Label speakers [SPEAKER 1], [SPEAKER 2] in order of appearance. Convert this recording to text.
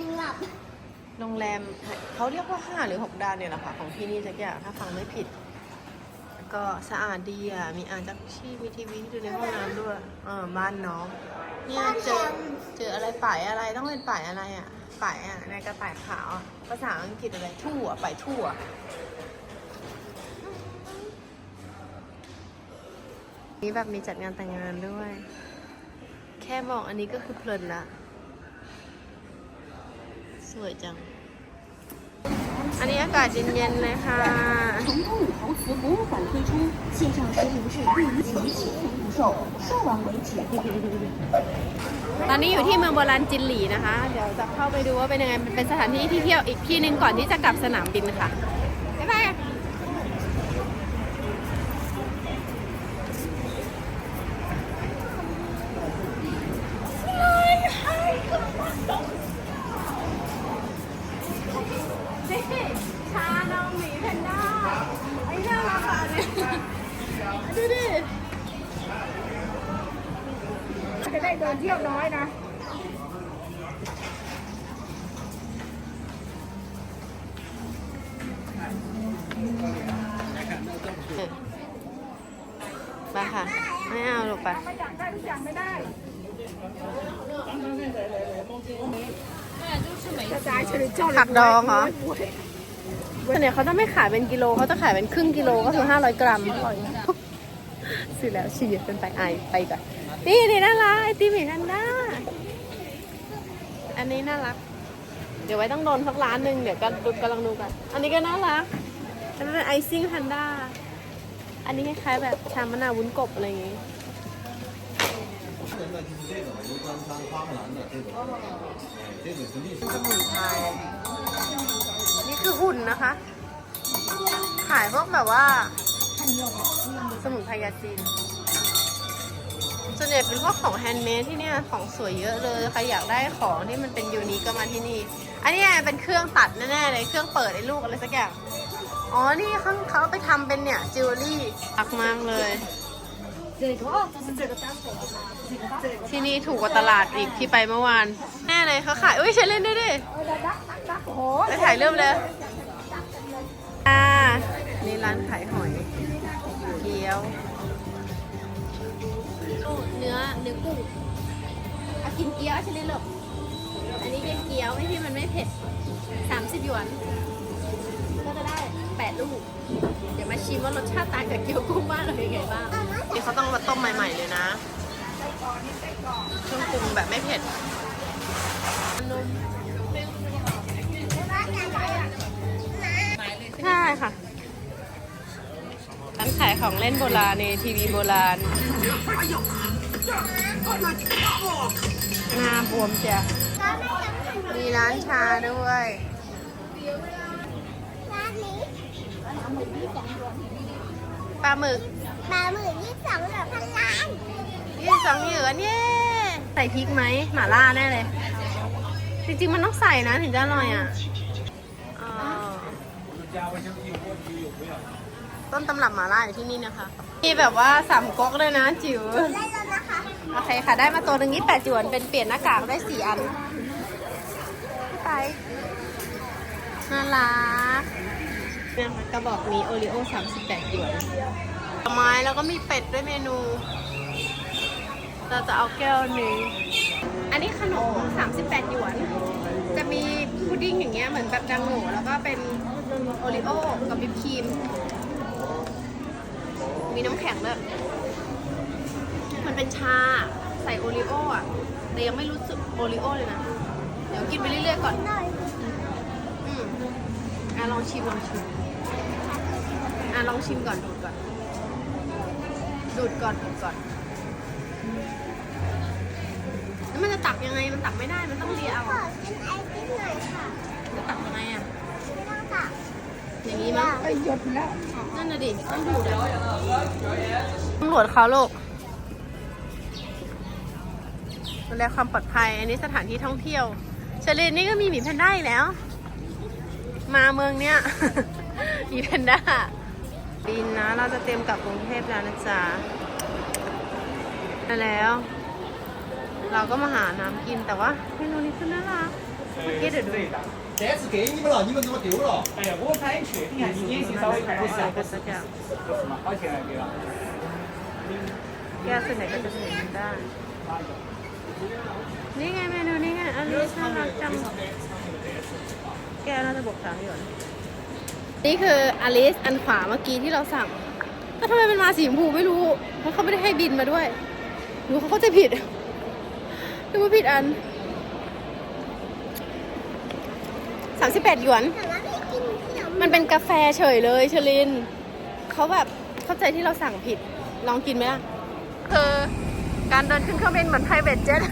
[SPEAKER 1] นึงหลับ
[SPEAKER 2] โรงแรมเขาเรียกว่าห้าหรือหกดาวเนี่ยแหละค่ะ ของที่นี่สักอย่างถ้าฟังไม่ผิด ก็สะอาดดีอะ มีอ่างจักรชีมีทีวีที่ดูในห้องน้ำด้วยเออบ้านน้อง เนี่ยเจอเจออะไรป่ายอะไรต้องเป็นป่ายอะไรอะป่ายอะในกระต่ายขาวอะภาษาอังกฤษอะไรทั่วป่ายทั่วนี่แบบมีจัดงานแต่งงานด้วย แค่มองอันนี้ก็คือเพลินละ สวยจัง อันนี้อากาศเย็นๆเลยค่ะ
[SPEAKER 1] 成都女陶瓷博物馆推出线上实名制对于其起售不售，售完为止。
[SPEAKER 2] ตอนนี้อยู่ที่เมืองโบราณจินหลีนะคะ เดี๋ยวจะเข้าไปดูว่าเป็นยังไง มันเป็นสถานที่ที่เที่ยวอีกที่หนึ่งก่อนที่จะกลับสนามบินค่ะ บ๊ายบาย เดิ
[SPEAKER 3] นเที่ยวน้อยนะ
[SPEAKER 2] ไปค่ะ ไม่เอาลูกไป
[SPEAKER 3] ไม่อยากได้ทุกอย่างไม่ได้กระจายเฉลี่ย
[SPEAKER 2] ผักดองเหรอส่วนใหญ่เขาจะไม่ขายเป็นกิโลเขาจะขายเป็นครึ่งกิโลก็คือ500 กรัม ซื้อแล้วชีวิตเป็นไปไอายไปก่อน นี่นี่น่ารักไอติมเห็นนันด้าอันนี้น่ารัก เดี๋ยวไว้ต้องโดนสักร้านหนึ่งเดี๋ยวก็ดูกำลังดูกัน อันนี้ก็น่ารัก อันนี้เป็นไอซิ่งแพนด้า อันนี้คล้ายๆแบบชามะนาววุ้นกบอะไรอย่างงี้
[SPEAKER 4] 人的就是这种油甘香花木兰的这种，哎，这种是历史
[SPEAKER 2] สมุนไพรนี่คือหุ่นนะคะ ขายพวกแบบว่า สมุนไพรยาจีนส่วนใหญ่เป็นพวกของแฮนด์เมดที่เนี่ยของสวยเยอะเลยใครอยากได้ของที่มันเป็นยูนิคก็มาที่นี่ อันนี้เป็นเครื่องตัดแน่ๆเลยเครื่องเปิดไอ้ลูกอะไรสักอย่างอ๋อนี่เขาเขาไปทำเป็นเนี่ยจิวเวลรี่รักมากเลยที่นี่ถูกกว่าตลาดอีกที่ไปเมื่อวาน แน่เลยเขาขายอุ้ยใช้เล่นด้วยดิ
[SPEAKER 3] โอ้โห
[SPEAKER 2] ไปถ่ายรูปเลยอ่านี่ร้านขายหอย เกี๊ยวเนื้อเนื้อกุ้งเอากินเกี๊ยวใช่ไหมลูกอันนี้เป็นเกี๊ยวที่มันไม่เผ็ด30หยวน ก็จะได้ 8 ลูก เดี๋ยวมาชิมว่ารสชาติต่างจากเกี๊ยวกุ้งบ้านเราเป็นไงบ้างนี่เขาต้องมาต้มใหม่ ๆ เลยนะเครื่องปรุงแบบไม่เผ็ดนมใช่ค่ะร้าน ขายของเล่นโบราณในทีวีโบราณหน้าบวมจ้ะมีร้านชาด้วย
[SPEAKER 1] ร้านนี้
[SPEAKER 2] ปลาหมึก
[SPEAKER 1] ปลาหมึกยี่สองเหลือพันล้าน
[SPEAKER 2] ยี่สองเหยือนเย้ใส่พริกไหมหม่าล่าแน่เลย จริงๆมันต้องใส่นะถึงจะอร่อยอะอ๋อ ต้นตำรับหม่าล่าอยู่ที่นี่นะคะ มีแบบว่าสามก๊กเลยนะจิ๋ว
[SPEAKER 1] ได้แล้วนะคะ
[SPEAKER 2] โอเคค่ะ ได้มาตัวหนึ่งนี่แปดจวนเป็นเปลี่ยนหน้ากากได้สี่อันไปน่ารักเนี่ยค่ะกระบอกนี้โอริโอสามสิบแปดหยวนผลไม้แล้วก็มีเป็ดด้วยเมนู เราจะเอาแก้วนี้อันนี้ขนม 38 หยวน จะมีพุดดิ้งอย่างเงี้ยเหมือนแบบดังโง่แล้วก็เป็นโอริโอกับวิปครีม มีน้ำแข็งด้วยมันเป็นชาใส่โอริโออะ แต่ยังไม่รู้สึกโอริโอเลยนะ เดี๋ยวกินไปเรื่อยๆก่อน
[SPEAKER 1] หน่อย
[SPEAKER 2] อืมอะลองชิมลองชิม อะลองชิมก่อนดูดก่อน ดูดก่อนดูดก่อน แล้วมันจะตักยังไง มันตักไม่ได้ มันต้องเลียเอา
[SPEAKER 1] ขอกินไอติมหน่อยค่ะ
[SPEAKER 2] จะตักยังไงอะ
[SPEAKER 1] ไม่ต้องตัก
[SPEAKER 2] อย่างนี้มั้ย
[SPEAKER 3] ไปหยุดแล้ว
[SPEAKER 2] นั่นน่ะดิต้องดูดเลยตำรวจเขาลูกดูแลความปลอดภัย อันนี้สถานที่ท่องเที่ยวเชลีนี่ก็มีหมีแพนด้าอีกแล้ว มาเมืองเนี้ยหมีแพนด้าบินนะ เราจะเตรียมกลับกรุงเทพแล้วนะจ๊ะแล้ว เราก็มาหาน้ำกินแต่ว่าเมนูนี้คือน่ารัก เมื่อกี้เดี๋ยวดู
[SPEAKER 4] 这次给你们了，你们给我丢了。
[SPEAKER 5] 哎呀，我不太确定啊，你眼睛稍微看一下，
[SPEAKER 2] 不是这样
[SPEAKER 5] 不是嘛？好钱来给了。
[SPEAKER 2] แก้ส่วนไหนก็จะใส่กินได้ นี่ไงเมนูนี่ไง อันนี้น่ารักจัง แก้วน่าจะบวกสามหยวนนี่คืออลิสอันขวาเมื่อกี้ที่เราสั่งแต่ทำไมมันมาสีชมพูไม่รู้ เพราะเขาไม่ได้ให้บินมาด้วยหรือเขาเข้าใจผิดหรือว่าผิดอัน 38หยวน มันเป็นกาแฟเฉยเลยเชลิน เขาแบบเข้าใจที่เราสั่งผิด ลองกินไหมล่ะ คือการเดินขึ้นเครื่องบินเหมือน private jet